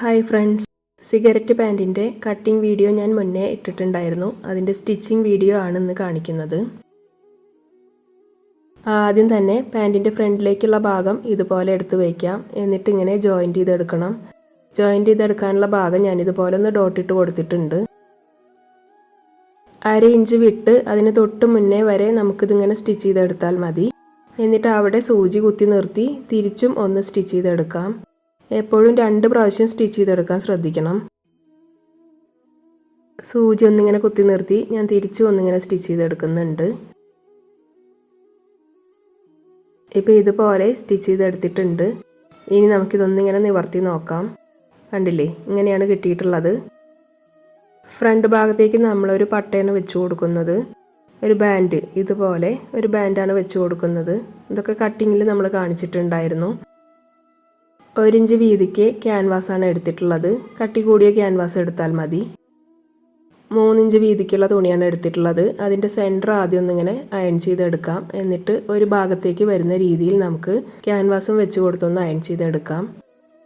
Hi friends. Cigarette പാന്റിന്റെ cutting video ഞാൻ മുന്നേ ഇട്ടിട്ടുണ്ടായിരുന്നു. അതിന്റെ സ്റ്റിച്ചിങ് വീഡിയോ ആണ് ഇന്ന് കാണിക്കുന്നത്. ആദ്യം തന്നെ പാന്റിന്റെ ഫ്രണ്ടിലേക്കുള്ള ഭാഗം ഇതുപോലെ എടുത്ത് വയ്ക്കാം. എന്നിട്ട് ഇങ്ങനെ ജോയിന്റ് ചെയ്തെടുക്കണം. ജോയിന്റ് ചെയ്തെടുക്കാനുള്ള ഭാഗം ഞാൻ ഇതുപോലെ ഒന്ന് ഡോട്ടിട്ട് കൊടുത്തിട്ടുണ്ട്. അര ഇഞ്ച് വിട്ട് അതിന് തൊട്ട് മുന്നേ വരെ നമുക്കിതിങ്ങനെ സ്റ്റിച്ച് ചെയ്തെടുത്താൽ മതി. എന്നിട്ട് അവിടെ സൂചി കുത്തി നിർത്തി തിരിച്ചും ഒന്ന് സ്റ്റിച്ച് ചെയ്തെടുക്കാം. എപ്പോഴും രണ്ട് പ്രാവശ്യം സ്റ്റിച്ച് ചെയ്തെടുക്കാൻ ശ്രദ്ധിക്കണം. സൂചി ഒന്നിങ്ങനെ കുത്തി നിർത്തി ഞാൻ തിരിച്ചു ഒന്നിങ്ങനെ സ്റ്റിച്ച് ചെയ്തെടുക്കുന്നുണ്ട്. ഇപ്പോൾ ഇതുപോലെ സ്റ്റിച്ച് ചെയ്തെടുത്തിട്ടുണ്ട്. ഇനി നമുക്കിതൊന്നിങ്ങനെ നിവർത്തി നോക്കാം. കണ്ടില്ലേ? ഇങ്ങനെയാണ് കിട്ടിയിട്ടുള്ളത്. ഫ്രണ്ട് ഭാഗത്തേക്ക് നമ്മളൊരു പട്ടയാണ് വെച്ചു കൊടുക്കുന്നത്. ഒരു ബാൻഡ് ഇതുപോലെ ഒരു ബാൻഡാണ് വെച്ചു കൊടുക്കുന്നത്. ഇതൊക്കെ കട്ടിങ്ങിൽ നമ്മൾ കാണിച്ചിട്ടുണ്ടായിരുന്നു. ഒരിഞ്ച് വീതിക്ക് ക്യാൻവാസാണ് എടുത്തിട്ടുള്ളത്. കട്ടി കൂടിയ ക്യാൻവാസ് എടുത്താൽ മതി. മൂന്നിഞ്ച് വീതിക്കുള്ള തുണിയാണ് എടുത്തിട്ടുള്ളത്. അതിന്റെ സെന്റർ ആദ്യം ഒന്നിങ്ങനെ അയൺ ചെയ്തെടുക്കാം. എന്നിട്ട് ഒരു ഭാഗത്തേക്ക് വരുന്ന രീതിയിൽ നമുക്ക് ക്യാൻവാസും വെച്ച് കൊടുത്തൊന്ന് അയൺ ചെയ്തെടുക്കാം.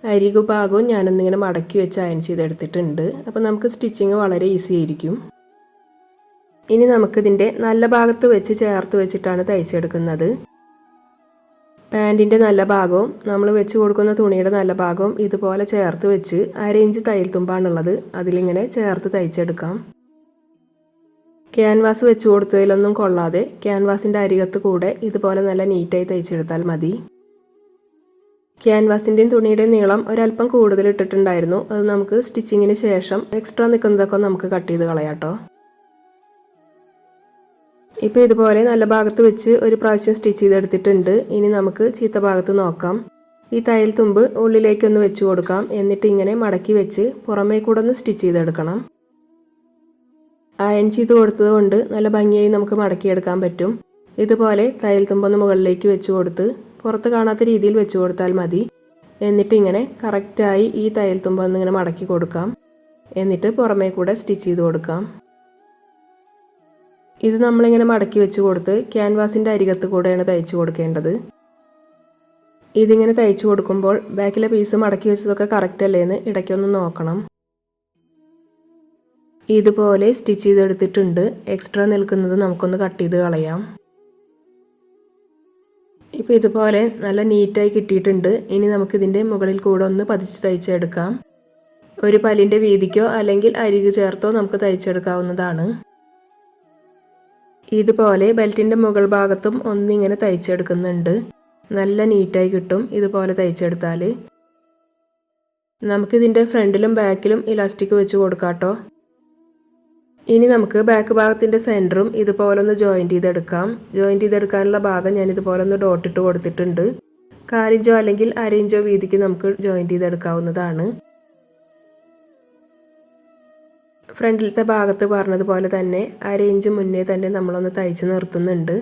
അരികു ഭാഗവും ഞാനൊന്നിങ്ങനെ മടക്കി വെച്ച് അയൺ ചെയ്തെടുത്തിട്ടുണ്ട്. അപ്പോൾ നമുക്ക് സ്റ്റിച്ചിങ് വളരെ ഈസി ആയിരിക്കും. ഇനി നമുക്കിതിന്റെ നല്ല ഭാഗത്ത് വെച്ച് ചേർത്ത് വെച്ചിട്ടാണ് തയ്ച്ചെടുക്കുന്നത്. പാന്റിന്റെ നല്ല ഭാഗവും നമ്മൾ വെച്ച് കൊടുക്കുന്ന തുണിയുടെ നല്ല ഭാഗവും ഇതുപോലെ ചേർത്ത് വെച്ച് അര ഇഞ്ച് തയ്യൽ തുമ്പാണുള്ളത്. അതിലിങ്ങനെ ചേർത്ത് തയ്ച്ചെടുക്കാം. ക്യാൻവാസ് വെച്ച് കൊടുത്തതിലൊന്നും കൊള്ളാതെ ക്യാൻവാസിന്റെ അരികത്ത് കൂടെ ഇതുപോലെ നല്ല നീറ്റായി തയ്ച്ചെടുത്താൽ മതി. ക്യാൻവാസിന്റെയും തുണിയുടെയും നീളം ഒരല്പം കൂടുതൽ ഇട്ടിട്ടുണ്ടായിരുന്നു അത് നമുക്ക് സ്റ്റിച്ചിങ്ങിന് ശേഷം എക്സ്ട്രാ നിൽക്കുന്നതൊക്കെ നമുക്ക് കട്ട് ചെയ്ത് കളയാട്ടോ ഇപ്പോൾ ഇതുപോലെ നല്ല ഭാഗത്ത് വെച്ച് ഒരു പ്രാവശ്യം സ്റ്റിച്ച് ചെയ്തെടുത്തിട്ടുണ്ട്. ഇനി നമുക്ക് ചീത്ത ഭാഗത്ത് നോക്കാം. ഈ തയ്യൽ തുമ്പ് ഉള്ളിലേക്കൊന്ന് വെച്ച് കൊടുക്കാം. എന്നിട്ട് ഇങ്ങനെ മടക്കി വെച്ച് പുറമേ കൂടെ ഒന്ന് സ്റ്റിച്ച് ചെയ്തെടുക്കണം. അയൺ ചെയ്ത് കൊടുത്തത് കൊണ്ട് നല്ല ഭംഗിയായി നമുക്ക് മടക്കിയെടുക്കാൻ പറ്റും. ഇതുപോലെ തയ്യൽ തുമ്പൊന്ന് മുകളിലേക്ക് വെച്ച് കൊടുത്ത് പുറത്ത് കാണാത്ത രീതിയിൽ വെച്ച് കൊടുത്താൽ മതി. എന്നിട്ട് ഇങ്ങനെ കറക്റ്റായി ഈ തയ്യൽ തുമ്പൊന്ന് ഇങ്ങനെ മടക്കി കൊടുക്കാം. എന്നിട്ട് പുറമേ കൂടെ സ്റ്റിച്ച് ചെയ്ത് കൊടുക്കാം. ഇത് നമ്മളിങ്ങനെ മടക്കി വെച്ച് കൊടുത്ത് ക്യാൻവാസിന്റെ അരികത്ത് കൂടെയാണ് തയ്ച്ചു കൊടുക്കേണ്ടത്. ഇതിങ്ങനെ തയ്ച്ചു കൊടുക്കുമ്പോൾ ബാക്കിലെ പീസ് മടക്കി വെച്ചതൊക്കെ കറക്റ്റ് അല്ലേ എന്ന് ഇടയ്ക്കൊന്ന് നോക്കണം. ഇതുപോലെ സ്റ്റിച്ച് ചെയ്തെടുത്തിട്ടുണ്ട്. എക്സ്ട്രാ നിൽക്കുന്നത് നമുക്കൊന്ന് കട്ട് ചെയ്ത് കളയാം. ഇപ്പോൾ ഇതുപോലെ നല്ല നീറ്റായി കിട്ടിയിട്ടുണ്ട്. ഇനി നമുക്കിതിന്റെ മുകളിൽ കൂടെ ഒന്ന് പതിച്ച് തയ്ച്ചെടുക്കാം. ഒരു പല്ലിന്റെ വീതിക്കോ അല്ലെങ്കിൽ അരികു ചേർത്തോ നമുക്ക് തയ്ച്ചെടുക്കാവുന്നതാണ്. ഇതുപോലെ ബെൽറ്റിന്റെ മുകൾ ഭാഗത്തും ഒന്നിങ്ങനെ തയ്ച്ചെടുക്കുന്നുണ്ട്. നല്ല നീറ്റായി കിട്ടും ഇതുപോലെ തയ്ച്ചെടുത്താൽ നമുക്കിതിന്റെ ഫ്രണ്ടിലും ബാക്കിലും ഇലാസ്റ്റിക് വെച്ച് കൊടുക്കാട്ടോ. ഇനി നമുക്ക് ബാക്ക് ഭാഗത്തിന്റെ സെന്ററും ഇതുപോലെ ഒന്ന് ജോയിന്റ് ചെയ്തെടുക്കാം. ജോയിന്റ് ചെയ്തെടുക്കാനുള്ള ഭാഗം ഞാൻ ഇതുപോലെ ഒന്ന് ഡോട്ടിട്ട് കൊടുത്തിട്ടുണ്ട്. കാലിഞ്ചോ അല്ലെങ്കിൽ അരയിഞ്ചോ വീതിക്ക് നമുക്ക് ജോയിന്റ് ചെയ്തെടുക്കാവുന്നതാണ്. ഫ്രണ്ടിലത്തെ ഭാഗത്ത് പറഞ്ഞതുപോലെ തന്നെ ആ റേഞ്ച് മുന്നേ തന്നെ നമ്മളൊന്ന് തയ്ച്ച് നിർത്തുന്നുണ്ട്.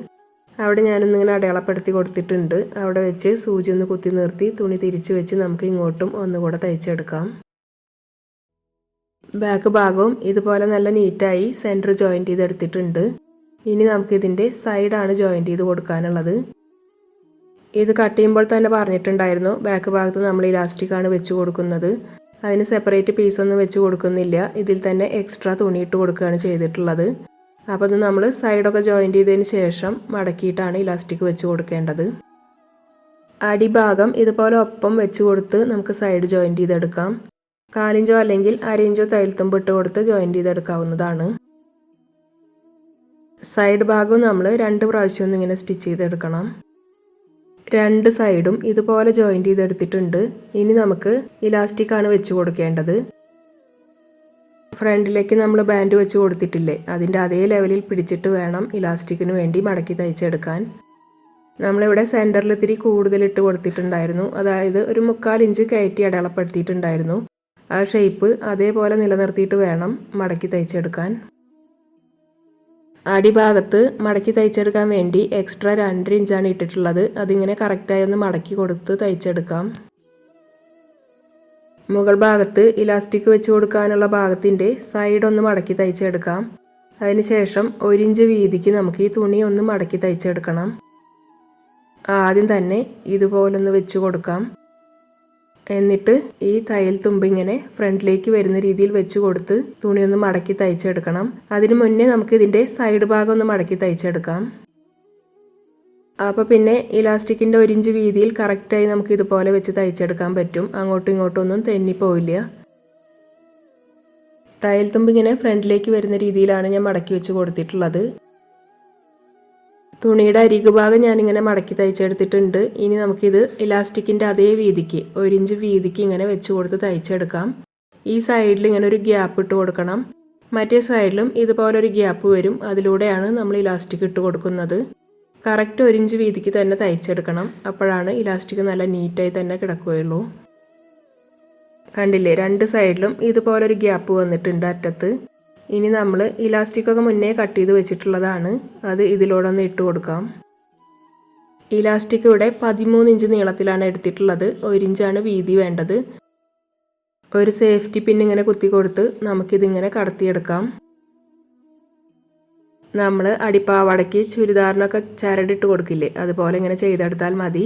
അവിടെ ഞാനൊന്നിങ്ങനെ അടയാളപ്പെടുത്തി കൊടുത്തിട്ടുണ്ട്. അവിടെ വെച്ച് സൂചി ഒന്ന് കുത്തി നിർത്തി തുണി തിരിച്ചു വെച്ച് നമുക്ക് ഇങ്ങോട്ടും ഒന്നുകൂടെ തയ്ച്ചെടുക്കാം. ബാക്ക് ഭാഗവും ഇതുപോലെ നല്ല നീറ്റായി സെന്റർ ജോയിന്റ് ചെയ്തെടുത്തിട്ടുണ്ട്. ഇനി നമുക്കിതിന്റെ സൈഡാണ് ജോയിന്റ് ചെയ്ത് കൊടുക്കാനുള്ളത്. ഇത് കട്ട് ചെയ്യുമ്പോൾ തന്നെ പറഞ്ഞിട്ടുണ്ടായിരുന്നു ബാക്ക് ഭാഗത്ത് നമ്മൾ ഇലാസ്റ്റിക്കാണ് വെച്ച് കൊടുക്കുന്നത്. അതിന് സെപ്പറേറ്റ് പീസൊന്നും വെച്ച് കൊടുക്കുന്നില്ല. ഇതിൽ തന്നെ എക്സ്ട്രാ തുണി ഇട്ട് കൊടുക്കുകയാണ് ചെയ്തിട്ടുള്ളത്. അപ്പോൾ അത് നമ്മൾ സൈഡൊക്കെ ജോയിന്റ് ചെയ്തതിന് ശേഷം മടക്കിയിട്ടാണ് ഇലാസ്റ്റിക് വെച്ച് കൊടുക്കേണ്ടത്. അടിഭാഗം ഇതുപോലെ ഒപ്പം വെച്ച് കൊടുത്ത് നമുക്ക് സൈഡ് ജോയിന്റ് ചെയ്തെടുക്കാം. കാലിഞ്ചോ അല്ലെങ്കിൽ അരയിഞ്ചോ തൈൽത്തുമ്പ് ഇട്ട് കൊടുത്ത് ജോയിന്റ് ചെയ്തെടുക്കാവുന്നതാണ്. സൈഡ് ഭാഗവും നമ്മൾ രണ്ട് പ്രാവശ്യം ഒന്നിങ്ങനെ സ്റ്റിച്ച് ചെയ്തെടുക്കണം. രണ്ട് സൈഡും ഇതുപോലെ ജോയിന്റ് ചെയ്തെടുത്തിട്ടുണ്ട്. ഇനി നമുക്ക് ഇലാസ്റ്റിക് ആണ് വെച്ച് കൊടുക്കേണ്ടത്. ഫ്രണ്ടിലേക്ക് നമ്മൾ ബാൻഡ് വെച്ച് കൊടുത്തിട്ടില്ലേ? അതിന്റെ അതേ ലെവലിൽ പിടിച്ചിട്ട് വേണം ഇലാസ്റ്റിക്കിന് വേണ്ടി മടക്കി തയ്ച്ചെടുക്കാൻ. നമ്മളിവിടെ സെന്ററിൽ ഇത്തിരി കൂടുതലിട്ട് കൊടുത്തിട്ടുണ്ടായിരുന്നു. അതായത് ഒരു മുക്കാൽ ഇഞ്ച് കയറ്റി അടയാളപ്പെടുത്തിയിട്ടുണ്ടായിരുന്നു. ആ ഷേപ്പ് അതേപോലെ നിലനിർത്തിയിട്ട് വേണം മടക്കി തയ്ച്ചെടുക്കാൻ. അടിഭാഗത്ത് മടക്കി തയ്ച്ചെടുക്കാൻ വേണ്ടി എക്സ്ട്രാ രണ്ടര ഇഞ്ചാണ് ഇട്ടിട്ടുള്ളത്. അതിങ്ങനെ കറക്റ്റായി ഒന്ന് മടക്കി കൊടുത്ത് തയ്ച്ചെടുക്കാം. മുകൾ ഭാഗത്ത് ഇലാസ്റ്റിക് വെച്ച് കൊടുക്കാനുള്ള ഭാഗത്തിന്റെ സൈഡ് ഒന്ന് മടക്കി തയ്ച്ചെടുക്കാം. അതിനുശേഷം ഒരിഞ്ച് വീതിക്ക് നമുക്ക് ഈ തുണി ഒന്ന് മടക്കി തയ്ച്ചെടുക്കണം. ആദ്യം തന്നെ ഇതുപോലൊന്ന് വെച്ച് കൊടുക്കാം. എന്നിട്ട് ഈ തയ്യൽ തുമ്പ് ഇങ്ങനെ ഫ്രണ്ടിലേക്ക് വരുന്ന രീതിയിൽ വെച്ച് കൊടുത്ത് തുണി ഒന്ന് മടക്കി തയ്ച്ചെടുക്കണം. അതിനു മുന്നേ നമുക്ക് ഇതിന്റെ സൈഡ് ഭാഗം ഒന്ന് മടക്കി തയ്ച്ചെടുക്കാം. അപ്പോൾ പിന്നെ ഇലാസ്റ്റിക്കിന്റെ ഒരു ഇഞ്ച് വീതിയിൽ കറക്റ്റായി നമുക്ക് ഇതുപോലെ വെച്ച് തയ്ച്ചെടുക്കാൻ പറ്റും. അങ്ങോട്ടും ഇങ്ങോട്ടും ഒന്നും തെന്നിപ്പോവില്ല തയ്യൽ തുമ്പ് ഇങ്ങനെ ഫ്രണ്ടിലേക്ക് വരുന്ന രീതിയിലാണ് ഞാൻ മടക്കി വെച്ച് കൊടുത്തിട്ടുള്ളത്. തുണിയുടെ അരികു ഭാഗം ഞാനിങ്ങനെ മടക്കി തയ്ച്ചെടുത്തിട്ടുണ്ട്. ഇനി നമുക്കിത് ഇലാസ്റ്റിക്കിന്റെ അതേ വീതിക്ക് ഒരു ഇഞ്ച് വീതിക്ക് ഇങ്ങനെ വെച്ച് കൊടുത്ത് തയ്ച്ചെടുക്കാം. ഈ സൈഡിൽ ഇങ്ങനെ ഒരു ഗ്യാപ്പ് ഇട്ട് കൊടുക്കണം. മറ്റേ സൈഡിലും ഇതുപോലെ ഒരു ഗ്യാപ്പ് വരും. അതിലൂടെയാണ് നമ്മൾ ഇലാസ്റ്റിക് ഇട്ട് കൊടുക്കുന്നത്. കറക്റ്റ് ഒരു ഇഞ്ച് വീതിക്ക് തന്നെ തയ്ച്ചെടുക്കണം. അപ്പോഴാണ് ഇലാസ്റ്റിക് നല്ല നീറ്റായി തന്നെ കിടക്കുകയുള്ളൂ. കണ്ടില്ലേ രണ്ട് സൈഡിലും ഇതുപോലൊരു ഗ്യാപ്പ് വന്നിട്ടുണ്ട് അറ്റത്ത്. ഇനി നമ്മൾ ഇലാസ്റ്റിക്കൊക്കെ മുന്നേ കട്ട് ചെയ്ത് വെച്ചിട്ടുള്ളതാണ്. അത് ഇതിലൂടെ ഇട്ട് കൊടുക്കാം. ഇലാസ്റ്റിക് ഇവിടെ പതിമൂന്ന് ഇഞ്ച് നീളത്തിലാണ് എടുത്തിട്ടുള്ളത്. ഒരു ഇഞ്ചാണ് വീതി വേണ്ടത്. ഒരു സേഫ്റ്റി പിൻ ഇങ്ങനെ കുത്തി കൊടുത്ത് നമുക്കിതിങ്ങനെ കടത്തിയെടുക്കാം. നമ്മൾ അടിപ്പാവടയ്ക്ക് ചുരിദാറിനൊക്കെ ചരടിട്ട് കൊടുക്കില്ലേ? അതുപോലെ ഇങ്ങനെ ചെയ്തെടുത്താൽ മതി.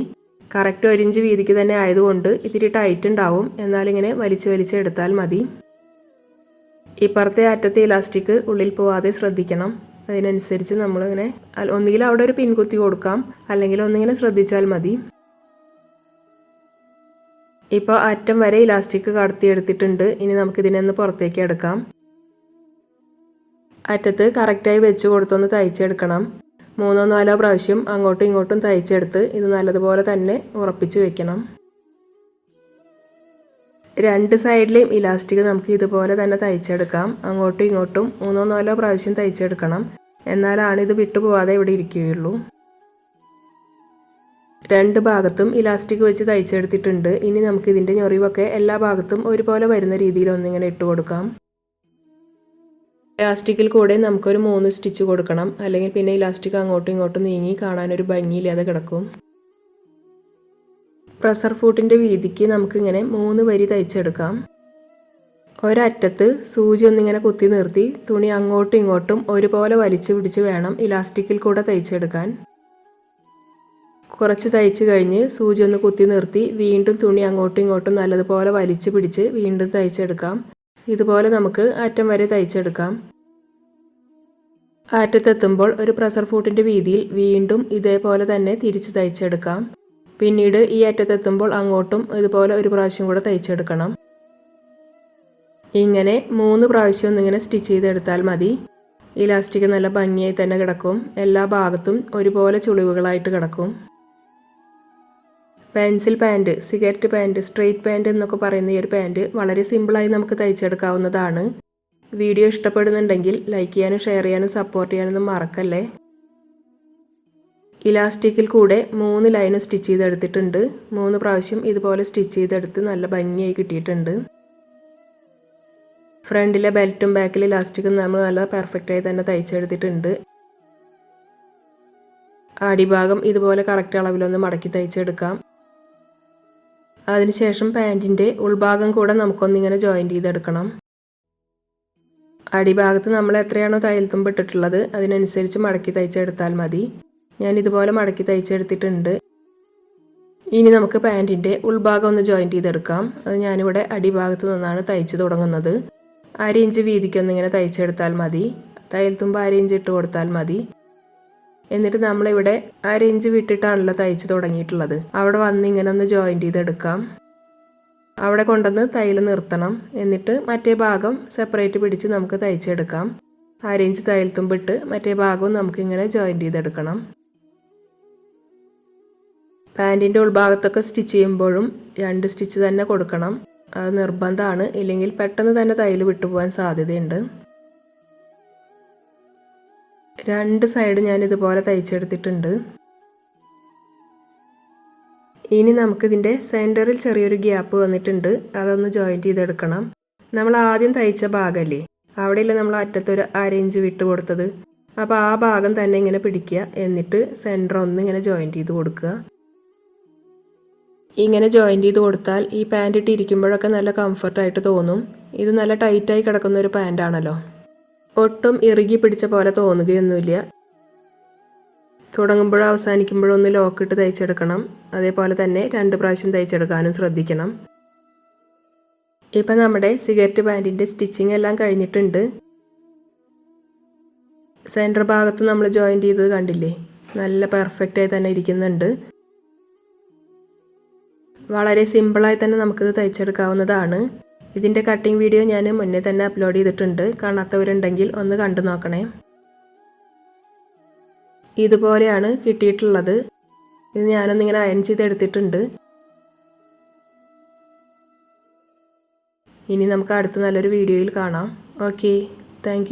കറക്റ്റ് ഒരു ഇഞ്ച് വീതിക്ക് തന്നെ ആയതുകൊണ്ട് ഇത്തിരി ടൈറ്റ് ഉണ്ടാവും. എന്നാലിങ്ങനെ വലിച്ച് വലിച്ച് എടുത്താൽ മതി. ഇപ്പുറത്തെ അറ്റത്തെ ഇലാസ്റ്റിക് ഉള്ളിൽ പോവാതെ ശ്രദ്ധിക്കണം. അതിനനുസരിച്ച് നമ്മളിങ്ങനെ ഒന്നുകിൽ അവിടെ ഒരു പിൻകുത്തി കൊടുക്കാം അല്ലെങ്കിൽ ഒന്നിങ്ങനെ ശ്രദ്ധിച്ചാൽ മതി. ഇപ്പോൾ അറ്റം വരെ ഇലാസ്റ്റിക് കടത്തിയെടുത്തിട്ടുണ്ട്. ഇനി നമുക്കിതിനെ ഒന്ന് പുറത്തേക്ക് എടുക്കാം. അറ്റത്ത് കറക്റ്റായി വെച്ച് കൊടുത്തൊന്ന് തയ്ച്ചെടുക്കണം. മൂന്നോ നാലോ പ്രാവശ്യം അങ്ങോട്ടും ഇങ്ങോട്ടും തയ്ച്ചെടുത്ത് ഇത് നല്ലതുപോലെ തന്നെ ഉറപ്പിച്ച് വെക്കണം. രണ്ട് സൈഡിലെയും ഇലാസ്റ്റിക് നമുക്ക് ഇതുപോലെ തന്നെ തയ്ച്ചെടുക്കാം. അങ്ങോട്ടും ഇങ്ങോട്ടും മൂന്നോ നാലോ പ്രാവശ്യം തയ്ച്ചെടുക്കണം. എന്നാലാണ് ഇത് വിട്ടുപോവാതെ ഇവിടെ ഇരിക്കുകയുള്ളൂ. രണ്ട് ഭാഗത്തും ഇലാസ്റ്റിക് വെച്ച് തയ്ച്ചെടുത്തിട്ടുണ്ട്. ഇനി നമുക്ക് ഇതിന്റെ ഞൊറിവൊക്കെ എല്ലാ ഭാഗത്തും ഒരുപോലെ വരുന്ന രീതിയിൽ ഒന്നിങ്ങനെ ഇട്ട് കൊടുക്കാം. ഇലാസ്റ്റിക്കിൽ കൂടെ നമുക്കൊരു മൂന്ന് സ്റ്റിച്ച് കൊടുക്കണം. അല്ലെങ്കിൽ പിന്നെ ഇലാസ്റ്റിക് അങ്ങോട്ടും ഇങ്ങോട്ടും നീങ്ങി കാണാനൊരു ഭംഗിയില്ലാതെ കിടക്കും. പ്രസർ ഫൂട്ടിന്റെ വീതിക്ക് നമുക്കിങ്ങനെ മൂന്ന് വരി തയ്ച്ചെടുക്കാം. ഒരറ്റത്ത് സൂചി ഒന്നിങ്ങനെ കുത്തി നിർത്തി തുണി അങ്ങോട്ടും ഇങ്ങോട്ടും ഒരുപോലെ വലിച്ചു പിടിച്ച് വേണം ഇലാസ്റ്റിക്കിൽ കൂടെ തയ്ച്ചെടുക്കാൻ. കുറച്ച് തയ്ച്ച് കഴിഞ്ഞ് സൂചി ഒന്ന് കുത്തി നിർത്തി വീണ്ടും തുണി അങ്ങോട്ടും ഇങ്ങോട്ടും നല്ലതുപോലെ വലിച്ചു പിടിച്ച് വീണ്ടും തയ്ച്ചെടുക്കാം. ഇതുപോലെ നമുക്ക് അറ്റം വരെ തയ്ച്ചെടുക്കാം. അറ്റത്തെത്തുമ്പോൾ ഒരു പ്രസർ ഫൂട്ടിന്റെ വീതിയിൽ വീണ്ടും ഇതേപോലെ തന്നെ തിരിച്ച് തയ്ച്ചെടുക്കാം. പിന്നീട് ഈ അറ്റത്തെത്തുമ്പോൾ അങ്ങോട്ടും ഇതുപോലെ ഒരു പ്രാവശ്യം കൂടെ തയ്ച്ചെടുക്കണം. ഇങ്ങനെ മൂന്ന് പ്രാവശ്യം ഒന്നിങ്ങനെ സ്റ്റിച്ച് ചെയ്തെടുത്താൽ മതി. ഇലാസ്റ്റിക് നല്ല ഭംഗിയായി തന്നെ കിടക്കും. എല്ലാ ഭാഗത്തും ഒരുപോലെ ചുളിവുകളായിട്ട് കിടക്കും. Pencil pant cigarette pant straight pant എന്നൊക്കെ പറയുന്ന ഈ ഒരു പാന്റ് വളരെ സിമ്പിളായി നമുക്ക് തയ്ച്ചെടുക്കാവുന്നതാണ്. വീഡിയോ ഇഷ്ടപ്പെടുന്നുണ്ടെങ്കിൽ ലൈക്ക് ചെയ്യാനും ഷെയർ ചെയ്യാനും സപ്പോർട്ട് ചെയ്യാനൊന്നും മറക്കല്ലേ? ഇലാസ്റ്റിക്കിൽ കൂടെ മൂന്ന് ലൈനും സ്റ്റിച്ച് ചെയ്തെടുത്തിട്ടുണ്ട്. മൂന്ന് പ്രാവശ്യം ഇതുപോലെ സ്റ്റിച്ച് ചെയ്തെടുത്ത് നല്ല ഭംഗിയായി കിട്ടിയിട്ടുണ്ട്. ഫ്രണ്ടിലെ ബെൽറ്റും ബാക്കിലെ ഇലാസ്റ്റിക്കും നമ്മൾ നല്ല പെർഫെക്റ്റായി തന്നെ തയ്ച്ചെടുത്തിട്ടുണ്ട്. അടിഭാഗം ഇതുപോലെ കറക്റ്റ് അളവിലൊന്ന് മടക്കി തയ്ച്ചെടുക്കാം. അതിനുശേഷം പാന്റിന്റെ ഉൾഭാഗം കൂടെ നമുക്കൊന്നിങ്ങനെ ജോയിന്റ് ചെയ്തെടുക്കണം. അടിഭാഗത്ത് നമ്മൾ എത്രയാണോ തയ്യൽത്തുമ്പിട്ടിട്ടുള്ളത് അതിനനുസരിച്ച് മടക്കി തയ്ച്ചെടുത്താൽ മതി. ഞാൻ ഇതുപോലെ മടക്കി തയ്ച്ചെടുത്തിട്ടുണ്ട്. ഇനി നമുക്ക് പാന്റിന്റെ ഉൾഭാഗം ഒന്ന് ജോയിന്റ് ചെയ്തെടുക്കാം. അത് ഞാനിവിടെ അടിഭാഗത്ത് നിന്നാണ് തയ്ച്ച് തുടങ്ങുന്നത്. അര ഇഞ്ച് വീതിക്കൊന്നിങ്ങനെ തയ്ച്ചെടുത്താൽ മതി. തയ്യൽ തുമ്പ് അര ഇഞ്ച് ഇട്ട് കൊടുത്താൽ മതി. എന്നിട്ട് നമ്മളിവിടെ അര ഇഞ്ച് വിട്ടിട്ടാണല്ലോ തയ്ച്ച് തുടങ്ങിയിട്ടുള്ളത്. അവിടെ വന്ന് ഇങ്ങനെ ഒന്ന് ജോയിന്റ് ചെയ്തെടുക്കാം. അവിടെ കൊണ്ടുവന്ന് തയ്യൽ നിർത്തണം. എന്നിട്ട് മറ്റേ ഭാഗം സെപ്പറേറ്റ് പിടിച്ച് നമുക്ക് തയ്ച്ചെടുക്കാം. അരയിഞ്ച് തയ്യൽ തുമ്പിട്ട് മറ്റേ ഭാഗവും നമുക്കിങ്ങനെ ജോയിന്റ് ചെയ്തെടുക്കണം. പാന്റിന്റെ ഉൾഭാഗത്തൊക്കെ സ്റ്റിച്ച് ചെയ്യുമ്പോഴും രണ്ട് സ്റ്റിച്ച് തന്നെ കൊടുക്കണം. അത് നിർബന്ധമാണ്. ഇല്ലെങ്കിൽ പെട്ടെന്ന് തന്നെ തയ്യൽ വിട്ടുപോകാൻ സാധ്യതയുണ്ട്. രണ്ട് സൈഡ് ഞാൻ ഇതുപോലെ തയ്ച്ചെടുത്തിട്ടുണ്ട്. ഇനി നമുക്കിതിന്റെ സെന്ററിൽ ചെറിയൊരു ഗ്യാപ്പ് വന്നിട്ടുണ്ട്. അതൊന്ന് ജോയിന്റ് ചെയ്തെടുക്കണം. നമ്മൾ ആദ്യം തയ്ച്ച ഭാഗമല്ലേ അവിടെയല്ലേ നമ്മൾ അറ്റത്തൊരു അരയിഞ്ച് വിട്ട് കൊടുത്തത്. അപ്പോൾ ആ ഭാഗം തന്നെ ഇങ്ങനെ പിടിക്കുക. എന്നിട്ട് സെന്റർ ഒന്ന് ഇങ്ങനെ ജോയിന്റ് ചെയ്ത് കൊടുക്കുക. ഇങ്ങനെ ജോയിന്റ് ചെയ്ത് കൊടുത്താൽ ഈ പാന്റ് ഇട്ടിരിക്കുമ്പോഴൊക്കെ നല്ല കംഫർട്ടായിട്ട് തോന്നും. ഇത് നല്ല ടൈറ്റായി കിടക്കുന്ന ഒരു പാന്റാണല്ലോ ഒട്ടും ഇറുകി പിടിച്ച പോലെ തോന്നുകയൊന്നുമില്ല. തുടങ്ങുമ്പോഴോ അവസാനിക്കുമ്പോഴോ ഒന്ന് ലോക്കിട്ട് തയ്ച്ചെടുക്കണം. അതേപോലെ തന്നെ രണ്ട് പ്രാവശ്യം തയ്ച്ചെടുക്കാനും ശ്രദ്ധിക്കണം. ഇപ്പം നമ്മുടെ സിഗരറ്റ് പാന്റിന്റെ സ്റ്റിച്ചിങ് എല്ലാം കഴിഞ്ഞിട്ടുണ്ട്. സെന്റർ ഭാഗത്ത് നമ്മൾ ജോയിന്റ് ചെയ്തത് കണ്ടില്ലേ? നല്ല പെർഫെക്റ്റായി തന്നെ ഇരിക്കുന്നുണ്ട്. വളരെ സിമ്പിളായി തന്നെ നമുക്കിത് തയ്ച്ചെടുക്കാവുന്നതാണ്. ഇതിന്റെ കട്ടിംഗ് വീഡിയോ ഞാൻ മുന്നേ തന്നെ അപ്ലോഡ് ചെയ്തിട്ടുണ്ട്. കാണാത്തവരുണ്ടെങ്കിൽ ഒന്ന് കണ്ടു നോക്കണേ. ഇതുപോലെയാണ് കിട്ടിയിട്ടുള്ളത്. ഇത് ഞാനൊന്നിങ്ങനെ അയൺ ചെയ്തെടുത്തിട്ടുണ്ട്. ഇനി നമുക്ക് അടുത്ത നല്ലൊരു വീഡിയോയിൽ കാണാം. Okay thank